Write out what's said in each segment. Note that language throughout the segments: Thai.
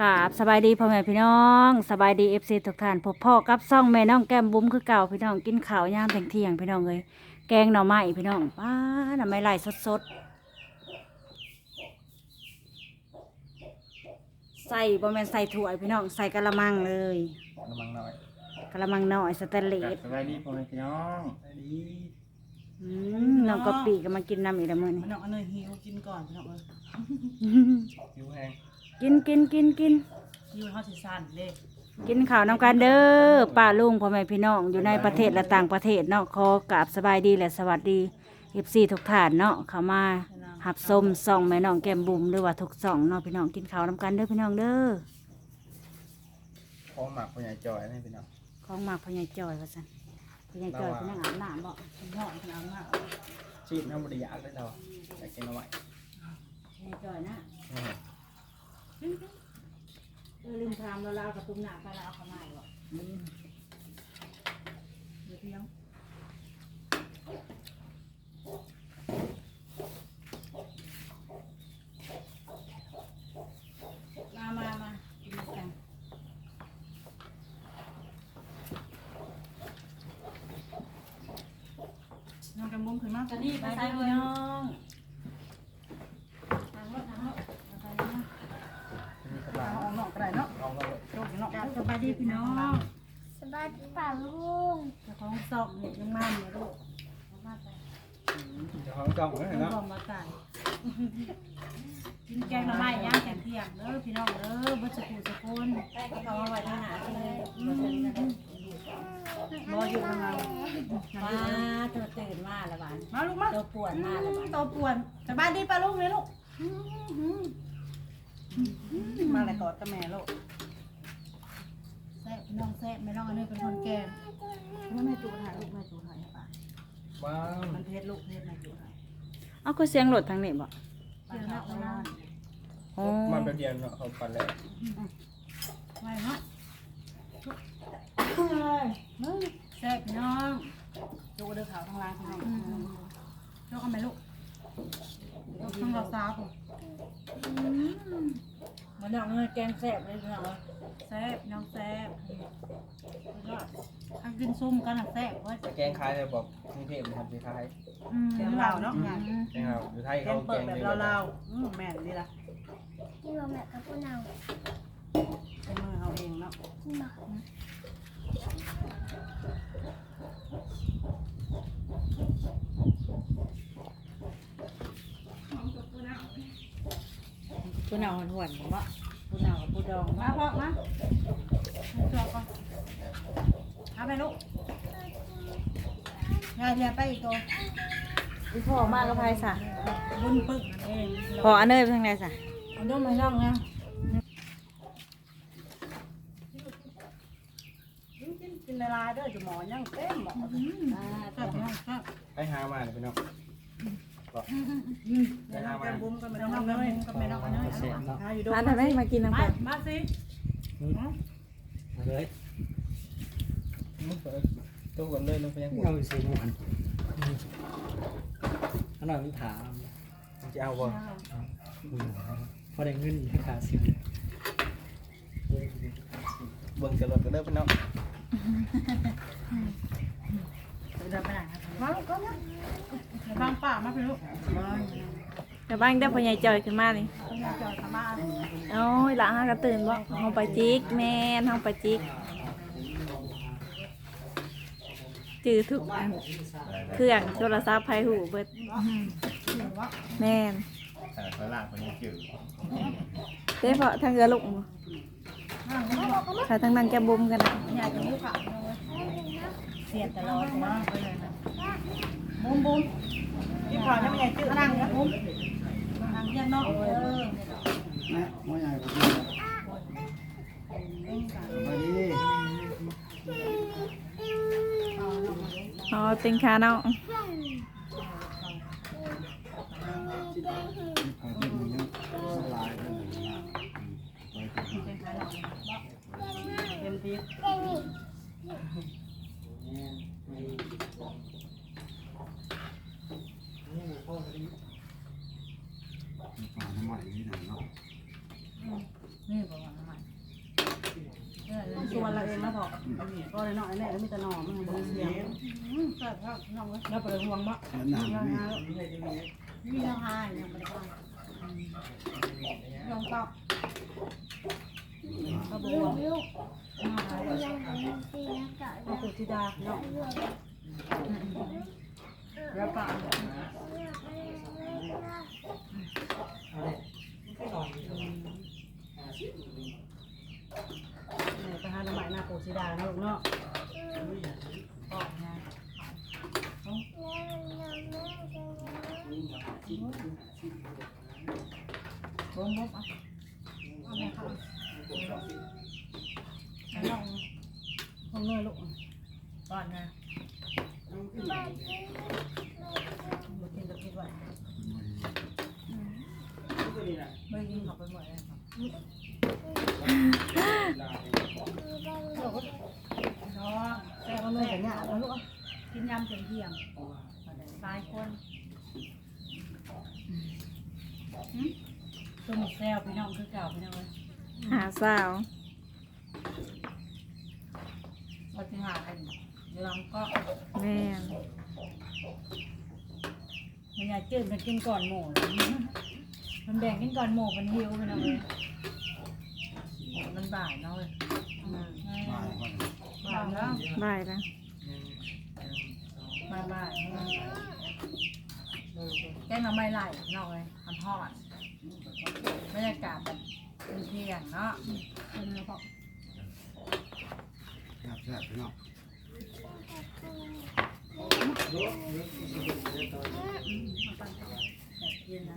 กราบสบายดีพ่อแม่พี่น้องสบายดีเอฟซีทุกท่านพบพ่อกับซ่องแม่น้องแก้มบุ้มคือเก่าพี่น้องกินข้าวยามเที่ยงๆพี่น้องเลยแกงหน่อไม้พี่น้องป้าหน่อไม้ไหลสดๆใส่บ่แม่นใส่ถ้วยพี่น้องใส่กะละมังเลยน้ำมันหน่อยกะละมังน้อยสแตนเลสสบายดีพ่อแม่พี่น้องสบายดีอืมน้องกะปิก็มากินน้ำอีกแล้วมื้อนี้มันเอาอันเนยหิวกินก่อนพี่น้องเอ้ยผิวแห้ง กินกินกินกินหิวเฮาสิสั่นเด้กินข้าวน้ำกันเด้อป้าลุงพ่อแม่พี่น้องอยู่ในประเทศและต่างประเทศเนาะขอกราบสบายดีและสวัสดีเอฟซีทุกท่านเนาะเข้ามาหับส้มส่องแม่น้องแก้มบุ๋มหรือว่าทุกส่องเนาะพี่น้องกินข้าวน้ำกันเด้อพี่น้องเด้อของหมักพ่อใหญ่จอยนี่พี่น้องของมากพ่อใหญ่จอยว่าซั่นพ่อใหญ่จอยเป็นนังอาบน้ำบ่กินหอมกินน้ำมากชีพน้ำบริยากเลยเราอยากกินเอาไว้พ่อใหญ่จอยนะอืม เออลืมทำแล้วเรากระตุ้มหนาไปแล้วเอาเข้ามาอีกเดี๋ยวเที่ยงมามามากินกันน้องกำมุ้งขึ้นมากันนี่ไปใส่พี่น้องรถทางรถเอาไปนะ มีสบาย เอาออกนอกก็ได้เนาะ ลองเราเลย โจกอยู่นอก สบายดีพี่น้องสบายดีป่าลุงเจ้าของซอกนี่ยังมันอยู่ลูกเจะของจ้องไว้ต้เนาะองมาใส่กินแกงหน่อไม้ย่างแกงเที่ยงเด้อพี่น้องเด้อบ่สกูสกุลได้ก็เขาเอาไว้ทางหนาเลยบ่อยู่ทางเราว้าเธอตื่นมาแล้วบ้านมาลูกมาตัวปวดมาแล้วบ้านโตป่วนสบายดีป่าลุงเลยลูก มาเลยกอดกับแม่ลูกแซ่บพี่ น้องแซ่บแม่น้องอันนี้เป็นคนแกงแม่จูถ่ายลูกแม่จูถ่ายให้ป่าว้าวมันเพชรลูกเพชรมาอยู่ไหนเอาก็เสียงรถทางนี้บ่เจอแล้วเอาแล้วโอ้มาเป็นเดียวเนาะเขาปันแล้วไว้ฮะแซ่บพี่น้องจูเดือขาวทั้งร้านทั้งนั้นโชคเอาไหมลูกทั้งเราสาวผม มันเอาเงินแกงแซ่บเลยพี่น้องแซ่บน้องแซ่บยอดถ้ากินซุ่มกันแซ่บเว้ยแต่แกงคล้ายเลยบอกกรุงเทพนะครับที่คล้ายแกงเราเนาะแกงเราอยู่ไทยแกเขางเปิดแบบเราๆแม่ดีละกินบะหมี่กับพวกเรา เป็นมือเอาเองเนาะ กินบะ ผู้เนาหวนๆบ่ผู้เนากับผู้ดองมาพ่อมาจอกก่อนเอาไปลูกยายเรียไปอีกตัวพี่พ่อมากกับไผซะบุญปึกเองพออันเนยไปทางไหนซะเอาด้วยมาล่องนะกินกินเวลาเด้อจะหมอยังเต็มหมอครับครับไปหามาเลยพี่น้อง บอกไปหาแกบุ้มก็ไม่ต้องเอาเลยก็ไม่ต้องเลยหาอยู่ด้วยร้านทำไมมากินน้ำมากันมาสิมาเลยมึงเปิดตู้กันเลยลงไปยังหัวเอาสิมันอันนั้นมันถามมึงจะเอาบ่พอได้เงินให้ขาสิบเบิ่งจะรถกันเด้อพี่น้องเดินไปไหนมาลูกก็มาบาง ป่ามาไปลูกมาแต่บ้านได้พ่อใหญ่จอยขึ้นมานี่ต้องยาจอยทำมาโอ้ยหลังหากระตื่นบ่เฮาไปจิกแม่นเฮาไปจิกจือทุกอันเครื่องโทรศัพท์ไผหูเบิดแม่นแต่ตลาดคนนี้จืดเด้เพาะทางเรือลุกบ่ถ้าทางนั้นแกบุมกันนะอยากจะมุกขาเสียตลอดนะไปเลยนะ บุ้มบุ้มที่ผ่านยังไม่ใหญ่จืดนั่งนะบุ้มนั่งยังนอกเออนะไม่ใหญ่กว่านี้มาดิอ๋อเป็นคาเนาะ ไปดิมันยังสลายกันอยู่นะ เต็มที่ ป่าน้ำใหม่นี่ไหนเนาะ นี่ประมาณนั้น ส่วนเราเองแล้วพอก็เลยน้อยแน่แล้วมีแต่หน่อมันบ่เสียงอืม แต่ถ้าน้องแล้วไปห่วงบ่เห็นหนังยังนี่หามียังหายังบ่ได้ฟังลองตอบก็บ่ลูห่วกงลูกมาหายังเป็นสีนักเก่าเอาปุถิดาเนาะแล้วก็เอาเลยไม่นอนไปหาน้ำใหม่หน้าปุถิดาเนาะลูกเนาะออ กงานบ่มบ่อะเอาแม่เข้าเอาลองลองเนื้อลูกก่อนนะบ่กินก็กินไว้ไม่กินเขาไปหมดเลยครับเนาะแต่ว่าเนื้อแต่เนี่ยเอาลูกกินยำเที่ยงหลายคน ตัวหมึกแซวพี่น้องคือเก่าพี่น้องเลยหาสาวเราจะหากันเดี๋ยวเราก็แม่นมันอยากจืดมันกินก่อนหมูมันแบ่งกินก่อนหมูมันหิวพี่น้องเลยมันบ่ายเนาะเลยบ้านก่อนบ่ายแล้วบายแล้วบ่ายบ่ายแก งเราไม่ไหลเนาะเลยมันทอดบรรยากาศแบบเป็นเที่ยงเนาะเป็นแล้วก็แซ่บแซ่บพี่น้องแบบเย็นนะ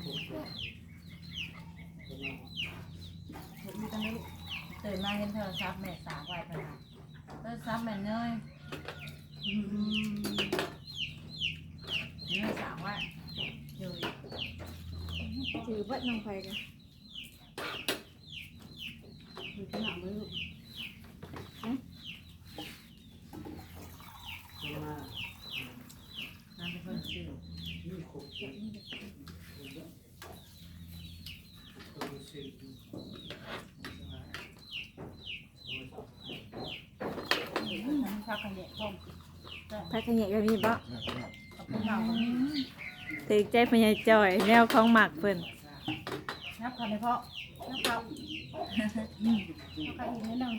มีกันไหมลูกตื่นมาเห็นโทรศัพท์แม่สาวไว้ขนาดโทรศัพท์แม่เนยอืมเนยสาวไว้อยู่ ถือบัด น้องไฟกันอยู่ที่หนังมือลูกมาน้ำเป็นคนชื่อนี่ครบตัวสิน้ำชากันเนี่ยต้มพักขยะก็มีบ่แซ่บแซ่บขอบคุณเราคนนี้ตึกใจพญายจอย แนวของหมักเพิ่น นับคันเลยเพาะนับครับอืมนับคันอีกนิดนึง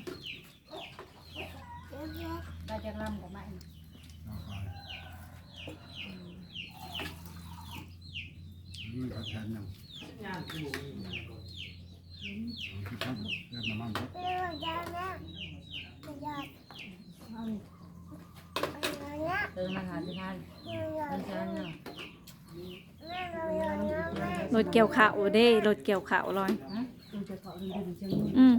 ได้จะรำกับแม่เอาไปนี่เขาแทนยังคิดว่าเรื่องน้ำมันรถเรื่องยานะยาเอาเนี่ยเติมมาหาที่ท่านเรื่องยาเป็นชั้นเนาะแม่เรายานะแม่รถเกี่ยวข้าวเด้รถเกี่ยวข้าวลอยฮะดูจะเกาะดึงดึงจังอืม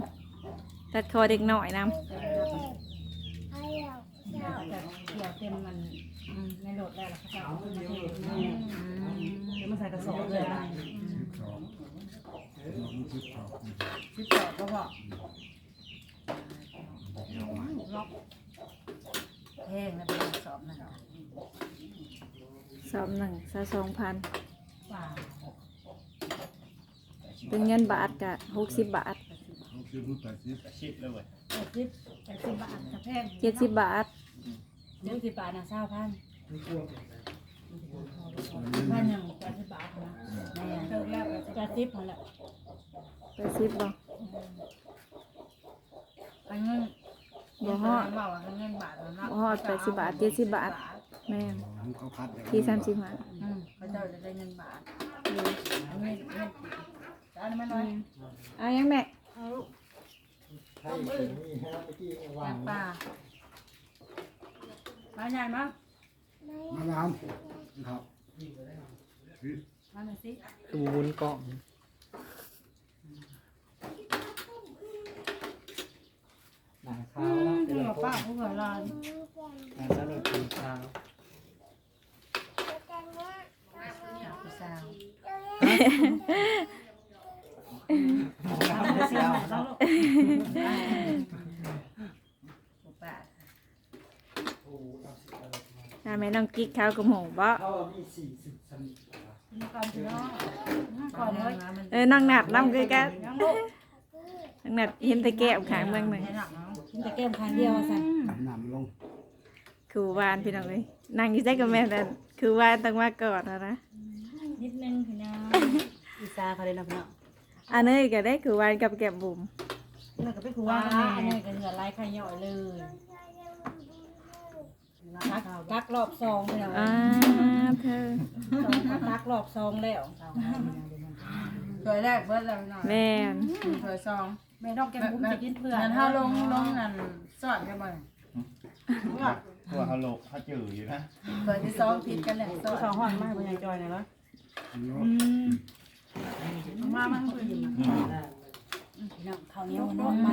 ตัดคอเด็กหน่อยนำไอ้เรายาแต่เกี่ยวเต็มมันอืมในโหลดได้แล้วเขาจะเอาขึ้นมาเทเดี๋ยวมาใส่กระสอบเลยนะสิบสองสิบสองชิดจอดก็พอล็อกแห้งแล้วเป็นกระสอบนั่นเหรอสอบหนึ่งซะสองพันว้าว เป็นเงินบาทกะหกสิบบาทหกสิบรูปแปดสิบชิดเลยเว้ยแปดสิบแปดสิบบาทกระแพงเจ็ดสิบบาทเจ็ดสิบบาทนะเศร้าพันนี่กลัวพันหนึ่งแปดสิบบาทนะแม่เติมแล้วแปดสิบพอละแปดสิบบ่อันเงินบ่ฮอดบอกว่าเงินบาทแล้วนะบ่ฮอดแปดสิบบาทเจ็ดสิบบาทแม่นเขาคัดที่สามสิบห้าอื มเขาจะได้เงินบาทอันนี้เงินเงินจะเอาอันนี้มาหน่อยเอายังแม่เอาลูกใช่นี่ฮะเมื่อกี้วาจางกป่าปลาใหญ่มั้งมานานครับมาหน่อยสิคือวุ้นกล่องหนาข้าวแล้วเดี๋ยวป้าผู้เผยลานหนาสนุกกินข้าว อยากไป สาวข้าวไม่เสียวต้องลูกผู้ป้าถ้าแม่น้องกิ๊กข้าวกับหมูบ่ข้าวมีสี่สิบสนิทมีก่อนพี่น้องก่อนเลยเออน้องหนัดน้ำคือกันยังลูกน้องหนัดเห็นแตะแก้วขางเมืองหนึ่งให้หนักเนาะกมันจะแก้มคางเดียวสั่นน้ำลงคือวานพี่น้องเอ้ยนั่งอยู่ใจกับแม่แต่คือวานต้องมาก่อนนะนะ นิดนึงพี่น้องอีสาเขาเลยนะพี่น้องอันนี้ก็ได้คือวานกับแก้มบุ๋มนั่นก็เป็นคือว่าอันนี้ก็เหงื่อไหลไข่ย่อยเลยทักทักรอบซองพี่น้องอ่าเธอทักรอบซองแล้วถวยแรกเบิดแล้วหน่อยแม่นถวยสองแม่น้องแก้มบุ้มจะกินเพื่อนงั้นถ้าลงลงนั่นสอดกันบ่อยตัวเขาโลกเขาจืดอยู่นะถวยที่สองผิดกันแหละสอดสองห้องมากเป็นยังจอยนะวะ มามันคือพี่น้องข้าวเหนียวมันหอมไหม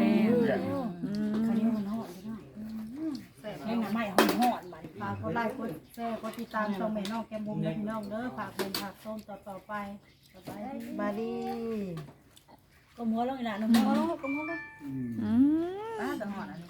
อืมข้าวเหนียวมันหอมพี่น้องแห้งหน่อไม้หอมหอมมันฝากกดไลค์กดแชร์กดติดตามช่องแม่น้องแก้มบุ้มและพี่น้องเด้อฝากเป็นฝากส้มต่อต่อไปต่อไปบาดีก็หัวลงอีกแล้วนะหัวลงก็หัวลงอืมอืมป้าตะหอดอันนี้